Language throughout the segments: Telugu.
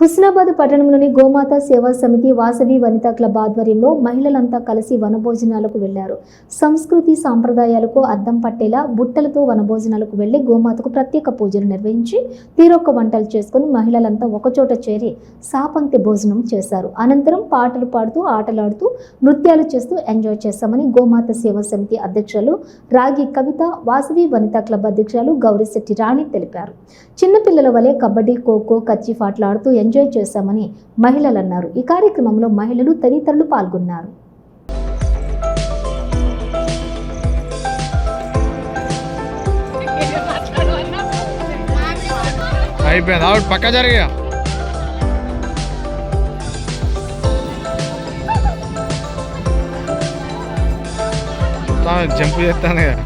హుస్నాబాద్ పట్టణంలోని గోమాత సేవా సమితి వాసవి వనితా క్లబ్ ఆధ్వర్యంలో మహిళలంతా కలిసి వనభోజనాలకు వెళ్ళారు. సంస్కృతి సాంప్రదాయాలకు అద్దం పట్టేలా బుట్టలతో వనభోజనాలకు వెళ్ళి గోమాతకు ప్రత్యేక పూజలు నిర్వహించి తీరొక్క వంటలు చేసుకుని మహిళలంతా ఒకచోట చేరి సాపంక్తి భోజనం చేశారు. అనంతరం పాటలు పాడుతూ ఆటలాడుతూ నృత్యాలు చేస్తూ ఎంజాయ్ చేశామని గోమాత సేవా సమితి అధ్యక్షులు రాగి కవిత వాసవి వనితా క్లబ్ అధ్యక్షులు గౌరిశెట్టి రాణి తెలిపారు. చిన్నపిల్లల వలె కబడ్డీ ఖోఖో కచ్చిఫ్ ఆటలాడుతూ ఎంజాయ్ చేశామని మహిళలు అన్నారు. ఈ కార్యక్రమంలో మహిళలు తదితరులు పాల్గొన్నారు. అయిపోయింది? ఆవిడ పక్క జరిగా జంప్ చేస్తాను కదా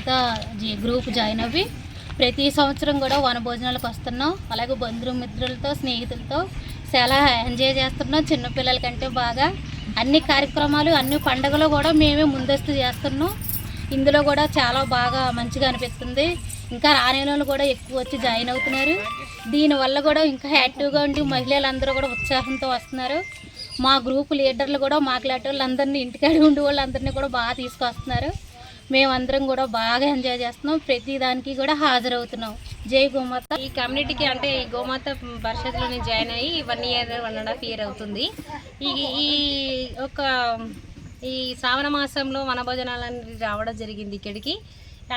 తర్వాత జీ- గ్రూప్ జాయిన్ అవ్వి ప్రతి సంవత్సరం కూడా వనభోజనాలకు వస్తున్నాం. అలాగే బంధుమిత్రులతో స్నేహితులతో చాలా ఎంజాయ్ చేస్తున్నాం. చిన్నపిల్లల కంటే బాగా అన్ని కార్యక్రమాలు అన్ని పండుగలు కూడా మేమే ముందస్తు చేస్తున్నాం. ఇందులో కూడా చాలా బాగా మంచిగా అనిపిస్తుంది. ఇంకా రాని వాళ్ళు కూడా ఎక్కువ వచ్చి జాయిన్ అవుతున్నారు. దీనివల్ల కూడా ఇంకా యాక్టివ్గా ఉండి మహిళలందరూ కూడా ఉత్సాహంతో వస్తున్నారు. మా గ్రూప్ లీడర్లు కూడా మాట్లాడే వాళ్ళందరినీ ఇంటికాడ ఉండే వాళ్ళందరినీ కూడా బాగా తీసుకొస్తున్నారు. మేమందరం కూడా బాగా ఎంజాయ్ చేస్తున్నాం. ప్రతి దానికి కూడా హాజరవుతున్నాం. జై గోమాత. ఈ కమ్యూనిటీకి అంటే ఈ గోమాత పరిషత్లో నేను జాయిన్ అయ్యి one year one and half year అవుతుంది. ఈ ఈ ఒక ఈ శ్రావణ మాసంలో వనభోజనాలని రావడం జరిగింది ఇక్కడికి.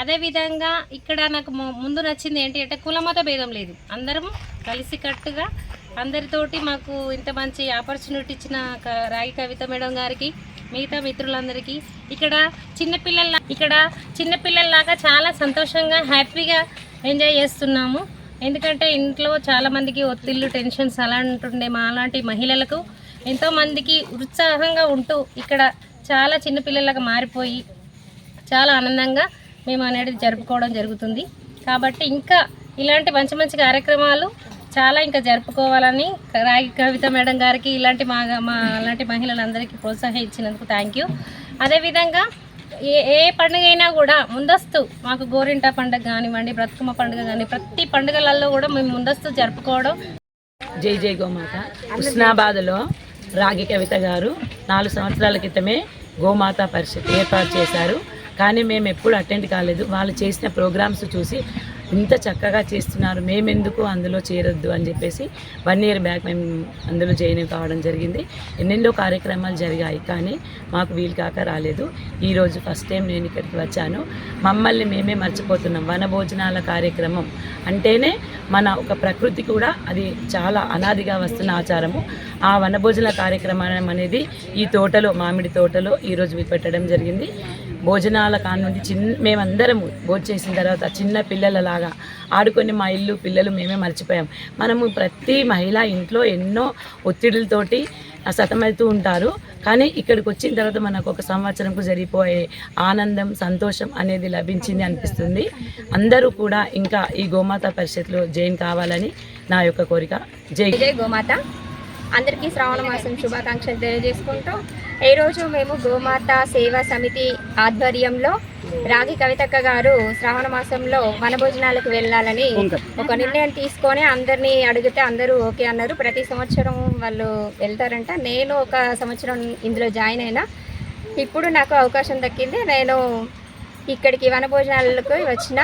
అదేవిధంగా ఇక్కడ నాకు ముందు నచ్చింది ఏంటి అంటే కులమత భేదం లేదు. అందరం కలిసికట్టుగా అందరితోటి మాకు ఇంత మంచి ఆపర్చునిటీ ఇచ్చిన క- రాగి కవిత మేడం గారికి మిగతా మిత్రులందరికీ ఇక్కడ చిన్నపిల్లల ఇక్కడ చిన్నపిల్లల్లాగా చాలా సంతోషంగా హ్యాపీగా ఎంజాయ్ చేస్తున్నాము. ఎందుకంటే ఇంట్లో చాలామందికి ఒత్తిళ్ళు టెన్షన్స్ అలాంటి మా అలాంటి మహిళలకు ఎంతోమందికి ఉత్సాహంగా ఉంటూ ఇక్కడ చాలా చిన్నపిల్లలకు మారిపోయి చాలా ఆనందంగా మేము అనేది జరుపుకోవడం జరుగుతుంది. కాబట్టి ఇంకా ఇలాంటి మంచి మంచి కార్యక్రమాలు చాలా ఇంకా జరుపుకోవాలని రాగి కవిత మేడం గారికి ఇలాంటి మా మా అలాంటి మహిళలందరికీ ప్రోత్సహించినందుకు థ్యాంక్ యూ అదేవిధంగా ఏ ఏ పండుగ అయినా కూడా ముందస్తు మాకు గోరింట పండుగ కానివ్వండి బ్రతుకమ్మ పండుగ కానీ ప్రతి పండుగలలో కూడా మేము ముందస్తు జరుపుకోవడం. జై జై గోమాత. హుస్నాబాద్లో రాగి కవిత గారు నాలుగు సంవత్సరాల క్రితమే గోమాత పరిషత్ ఏర్పాటు చేశారు. కానీ మేము ఎప్పుడు అటెండ్ కాలేదు. వాళ్ళు చేసిన ప్రోగ్రామ్స్ చూసి ఇంత చక్కగా చేస్తున్నారు మేమెందుకు అందులో చేరొద్దు అని చెప్పేసి వన్ ఇయర్ బ్యాక్ మేము అందులో జాయిన్ కావడం జరిగింది. ఎన్నెన్నో కార్యక్రమాలు జరిగాయి కానీ మాకు వీలు కాక రాలేదు. ఈరోజు ఫస్ట్ టైం నేను ఇక్కడికి వచ్చాను. మమ్మల్ని మేమే మర్చిపోతున్నాం. వనభోజనాల కార్యక్రమం అంటేనే మన ఒక ప్రకృతి కూడా అది చాలా అనాదిగా వస్తున్న ఆచారము. ఆ వనభోజన కార్యక్రమం అనేది ఈ తోటలో మామిడి తోటలో ఈరోజు పెట్టడం జరిగింది. భోజనాల కాడ నుండి చిన్న మేమందరము భోజనం చేసిన తర్వాత చిన్న పిల్లలలాగా ఆడుకొని మా ఇల్లు పిల్లలు మేమే మర్చిపోయాం. మనము ప్రతి మహిళ ఇంట్లో ఎన్నో ఒత్తిడులతోటి సతమవుతూ ఉంటారు. కానీ ఇక్కడికి వచ్చిన తర్వాత మనకు ఒక సంవత్సరంకు జరిగిపోయే ఆనందం సంతోషం అనేది లభించింది అనిపిస్తుంది. అందరూ కూడా ఇంకా ఈ గోమాత పరిషత్లో జైన్ కావాలని నా యొక్క కోరిక. జై జై గోమాత. అందరికీ శ్రావణ మాసం శుభాకాంక్షలు తెలియజేసుకుంటూ ఈరోజు మేము గోమాత సేవా సమితి ఆధ్వర్యంలో రాగి కవితక్క గారు శ్రావణ మాసంలో వనభోజనాలకు వెళ్ళాలని ఒక నిర్ణయం తీసుకొని అందరినీ అడిగితే అందరూ ఓకే అన్నారు. ప్రతి సంవత్సరం వాళ్ళు వెళ్తారంట. నేను ఒక సంవత్సరం ఇందులో జాయిన్ అయినా ఇప్పుడు నాకు అవకాశం దక్కింది. నేను ఇక్కడికి వనభోజనాలకు వచ్చిన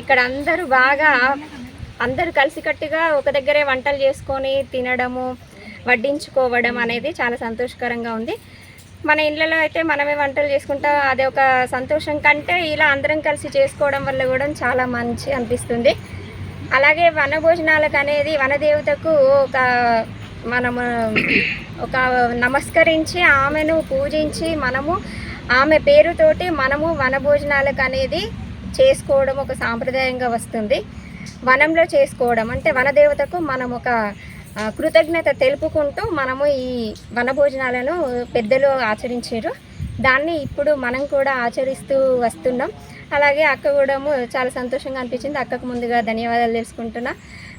ఇక్కడ అందరూ బాగా అందరూ కలిసికట్టుగా ఒక దగ్గరే వంటలు చేసుకొని తినడము వడ్డించుకోవడం అనేది చాలా సంతోషకరంగా ఉంది. మన ఇళ్ళలో అయితే మనమే వంటలు చేసుకుంటా అదే ఒక సంతోషం కంటే ఇలా అందరం కలిసి చేసుకోవడం వల్ల కూడా చాలా మంచి అనిపిస్తుంది. అలాగే వన భోజనాలకు అనేది వనదేవతకు ఒక మనము ఒక నమస్కరించి ఆమెను పూజించి మనము ఆమె పేరుతోటి మనము వన భోజనాలకు అనేది చేసుకోవడం ఒక సాంప్రదాయంగా వస్తుంది. వనంలో చేసుకోవడం అంటే వనదేవతకు మనం ఒక కృతజ్ఞత తెలుపుకుంటూ మనము ఈ వనభోజనాలను పెద్దలు ఆచరించారు. దాన్ని ఇప్పుడు మనం కూడా ఆచరిస్తూ వస్తున్నాం. అలాగే అక్క కూడా చాలా సంతోషంగా అనిపించింది. అక్కకు ముందుగా ధన్యవాదాలు తెలుసుకుంటున్నా.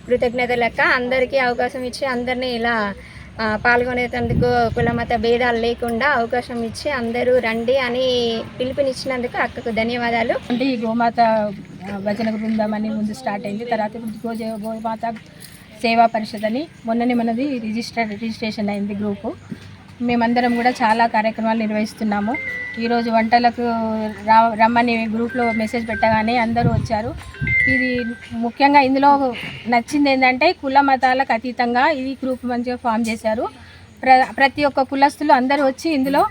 కృతజ్ఞత లెక్క. అందరికీ అవకాశం ఇచ్చి అందరినీ ఇలా పాల్గొనేటందుకు కులమత భేదాలు లేకుండా అవకాశం ఇచ్చి అందరూ రండి అని పిలుపునిచ్చినందుకు అక్కకు ధన్యవాదాలు. అంటే ఈ గోమాత భజన బృందం అని ముందు స్టార్ట్ అయింది. తర్వాత ఇప్పుడు గోజ గోమాత సేవా పరిషత్ అని మొన్ననే మనది రిజిస్టర్ రిజిస్ట్రేషన్ అయింది గ్రూపు. మేమందరం కూడా చాలా కార్యక్రమాలు నిర్వహిస్తున్నాము. ఈరోజు వంటలకు రా రమ్మని గ్రూప్లో మెసేజ్ పెట్టగానే అందరూ వచ్చారు. ఇది ముఖ్యంగా ఇందులో నచ్చింది ఏంటంటే కుల మతాలకు అతీతంగా ఈ గ్రూప్ మంచిగా ఫామ్ చేశారు. ప్ర ప్రతి ఒక్క కులస్తులు అందరూ వచ్చి ఇందులో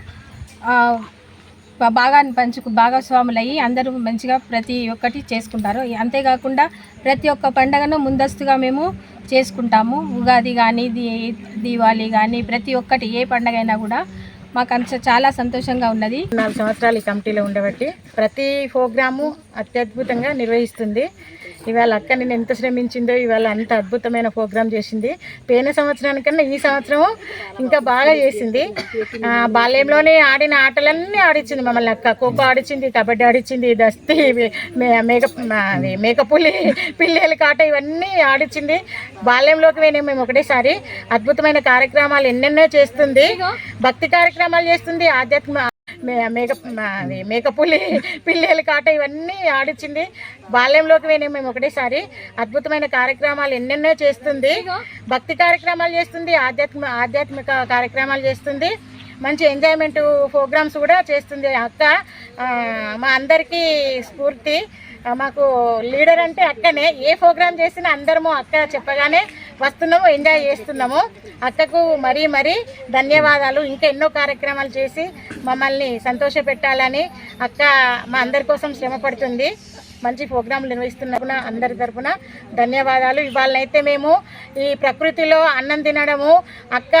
బాగా పంచుకు భాగస్వాములు అయ్యి అందరూ మంచిగా ప్రతి ఒక్కటి చేసుకుంటారు. అంతేకాకుండా ప్రతి ఒక్క పండగను ముందస్తుగా మేము చేసుకుంటాము. ఉగాది కానీ దీ దీవాళి కానీ ప్రతి ఒక్కటి ఏ పండగ అయినా కూడా మాకు అంత చాలా సంతోషంగా ఉన్నది. నాలుగు సంవత్సరాలు ఈ కమిటీలో ఉండబట్టి ప్రతి ప్రోగ్రాము అత్యద్భుతంగా నిర్వహిస్తుంది. ఇవాళ అక్క నేను ఎంత శ్రమించిందో ఇవాళ అంత అద్భుతమైన ప్రోగ్రామ్ చేసింది. పోయిన సంవత్సరానికన్నా ఈ సంవత్సరం ఇంకా బాగా చేసింది. బాల్యంలోనే ఆడిన ఆటలన్నీ ఆడిచ్చింది మమ్మల్ని అక్క. ఖోఖో ఆడిచ్చింది కబడ్డీ ఆడిచ్చింది దస్తీ మే- మేక మేకపులి పిల్లల కాట ఇవన్నీ ఆడిచ్చింది. బాల్యంలోకి పోయినాం మేము ఒకటేసారి. అద్భుతమైన కార్యక్రమాలు ఎన్నెన్నో చేస్తుంది. భక్తి కార్యక్రమాలు చేస్తుంది. ఆధ్యాత్మ మేక మేకపులి పిల్లల కాట ఇవన్నీ ఆడిచ్చింది. బాల్యంలోకి పోయినాం మేము ఒకటేసారి. అద్భుతమైన కార్యక్రమాలు ఎన్నెన్నో చేస్తుంది. భక్తి కార్యక్రమాలు చేస్తుంది ఆధ్యాత్మ ఆధ్యాత్మిక కార్యక్రమాలు చేస్తుంది. మంచి ఎంజాయ్మెంట్ ప్రోగ్రామ్స్ కూడా చేస్తుంది అక్క. మా అందరికీ స్ఫూర్తి. మాకు లీడర్ అంటే అక్కనే. ఏ ప్రోగ్రామ్ చేసినా అందరము అక్క చెప్పగానే వస్తున్నాము ఎంజాయ్ చేస్తున్నాము. అక్కకు మరీ మరీ ధన్యవాదాలు. ఇంకా ఎన్నో కార్యక్రమాలు చేసి మమ్మల్ని సంతోష పెట్టాలని అక్క మా అందరి కోసం శ్రమ పడుతుంది. మంచి ప్రోగ్రాంలు నిర్వహిస్తున్న అందరి తరఫున ధన్యవాదాలు. ఇవాళనైతే మేము ఈ ప్రకృతిలో అన్నం తినడము అక్క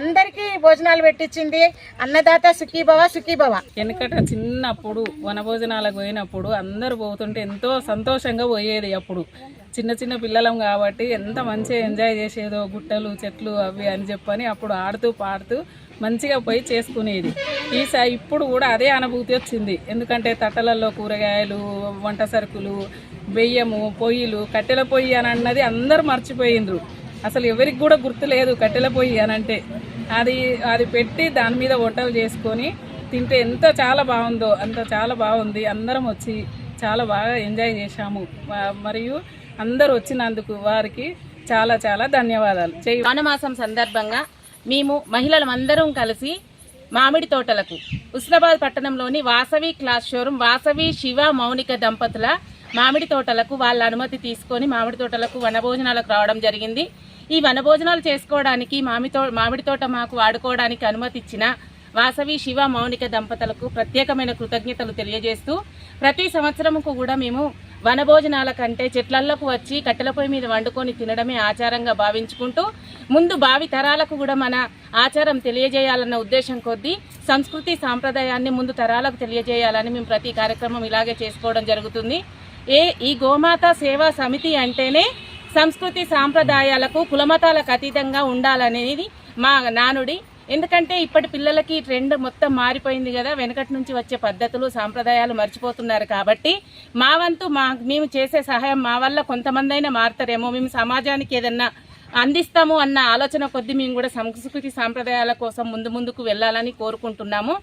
అందరికీ భోజనాలు పెట్టించింది. అన్నదాత సుఖీభవ సుఖీభవ. వెనకట చిన్నప్పుడు వనభోజనాలకు పోయినప్పుడు అందరూ పోతుంటే ఎంతో సంతోషంగా పోయేది అప్పుడు. చిన్న చిన్న పిల్లలం కాబట్టి ఎంత మంచిగా ఎంజాయ్ చేసేదో గుట్టలు చెట్లు అవి అని చెప్పని అప్పుడు ఆడుతూ పాడుతూ మంచిగా పోయి చేసుకునేది. ఈసారి ఇప్పుడు కూడా అదే అనుభూతి వచ్చింది. ఎందుకంటే తట్టలలో కూరగాయలు వంట సరుకులు బెయ్యము పొయ్యిలు కట్టెల పొయ్యి అని అన్నది అందరూ మర్చిపోయిండ్రు. అసలు ఎవరికి కూడా గుర్తు లేదు కట్టెల పొయ్యి అని అంటే. అది అది పెట్టి దాని మీద వంటలు చేసుకొని తింటే ఎంత చాలా బాగుందో అంత చాలా బాగుంది. అందరం వచ్చి చాలా బాగా ఎంజాయ్ చేశాము. మరియు అందరూ వచ్చినందుకు వారికి చాలా చాలా ధన్యవాదాలు. జై సందర్భంగా మేము మహిళలందరం కలిసి మామిడి తోటలకు ఉస్నాబాద్ పట్టణంలోని వాసవి క్లాస్ షోరూమ్ వాసవి శివ మౌనిక దంపతుల మామిడి తోటలకు వాళ్ళ అనుమతి తీసుకొని మామిడి తోటలకు వనభోజనాలకు రావడం జరిగింది. ఈ వనభోజనాలు చేసుకోవడానికి మామి తో మామిడి తోట మాకు వాడుకోవడానికి అనుమతి ఇచ్చిన వాసవి శివ మౌనిక దంపతులకు ప్రత్యేకమైన కృతజ్ఞతలు తెలియజేస్తూ ప్రతి సంవత్సరముకు కూడా మేము వనభోజనాల కంటే చెట్లల్లోకి వచ్చి కట్టెల పొయ్యి మీద వండుకొని తినడమే ఆచారంగా భావించుకుంటూ ముందు భావి తరాలకు కూడా మన ఆచారం తెలియజేయాలన్న ఉద్దేశం కొద్దీ సంస్కృతి సాంప్రదాయాన్ని ముందు తరాలకు తెలియజేయాలని మేము ప్రతి కార్యక్రమం ఇలాగే చేసుకోవడం జరుగుతుంది. ఏ ఈ గోమాత సేవా సమితి అంటేనే సంస్కృతి సాంప్రదాయాలకు కులమతాలకు అతీతంగా ఉండాలనేది మా నానుడి ఎందుకంటే ఇప్పటి పిల్లలకి ట్రెండ్ మొత్తం మారిపోయింది కదా వెనకటి నుంచి వచ్చే పద్ధతులు సాంప్రదాయాలు మర్చిపోతున్నారు కాబట్టి మా వంతు మా మేము చేసే సహాయం మా వల్ల కొంతమంది అయినా మారుతారేమో. మేము సమాజానికి ఏదన్నా అందిస్తాము అన్న ఆలోచన కొద్దీ మేము కూడా సంస్కృతి సాంప్రదాయాల కోసం ముందు ముందుకు వెళ్ళాలని కోరుకుంటున్నాము.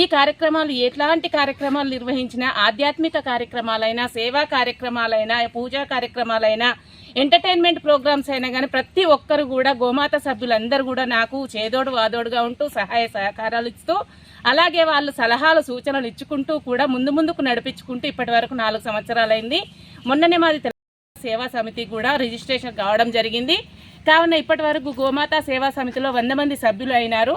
ఈ కార్యక్రమాలు ఎట్లాంటి కార్యక్రమాలు నిర్వహించినా ఆధ్యాత్మిక కార్యక్రమాలైనా సేవా కార్యక్రమాలైనా పూజా కార్యక్రమాలైనా ఎంటర్టైన్మెంట్ ప్రోగ్రామ్స్ అయినా కానీ ప్రతి ఒక్కరు కూడా గోమాత సభ్యులందరూ కూడా నాకు చేదోడు వాదోడుగా ఉంటూ సహాయ సహకారాలు ఇస్తూ అలాగే వాళ్ళు సలహాలు సూచనలు ఇచ్చుకుంటూ కూడా ముందు ముందుకు నడిపించుకుంటూ ఇప్పటి వరకు నాలుగు సంవత్సరాలైంది. మొన్ననే మాది సేవా సమితి కూడా రిజిస్ట్రేషన్ కావడం జరిగింది. కావున ఇప్పటి వరకు గోమాత సేవా సమితిలో వంద మంది సభ్యులు అయినారు.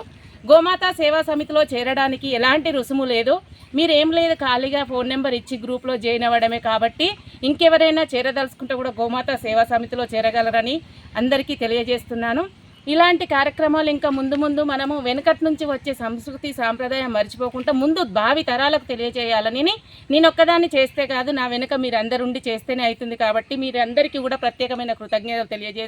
గోమాత సేవా సమితిలో చేరడానికి ఎలాంటి రుసుము లేదు. మీరేం లేదు ఖాళీగా ఫోన్ నెంబర్ ఇచ్చి గ్రూప్లో జాయిన్ అవ్వడమే కాబట్టి ఇంకెవరైనా చేరదలుచుకుంటే కూడా గోమాత సేవా సమితిలో చేరగలరని అందరికీ తెలియజేస్తున్నాను. ఇలాంటి కార్యక్రమాలు ఇంకా ముందు ముందు మనము వెనకటి నుంచి వచ్చే సంస్కృతి సాంప్రదాయం మర్చిపోకుండా ముందు భావి తరాలకు తెలియజేయాలని నేను ఒక్కదాన్ని చేస్తే కాదు నా వెనుక మీరందరుండి చేస్తేనే అవుతుంది కాబట్టి మీరందరికీ కూడా ప్రత్యేకమైన కృతజ్ఞతలు తెలియజేస్తాను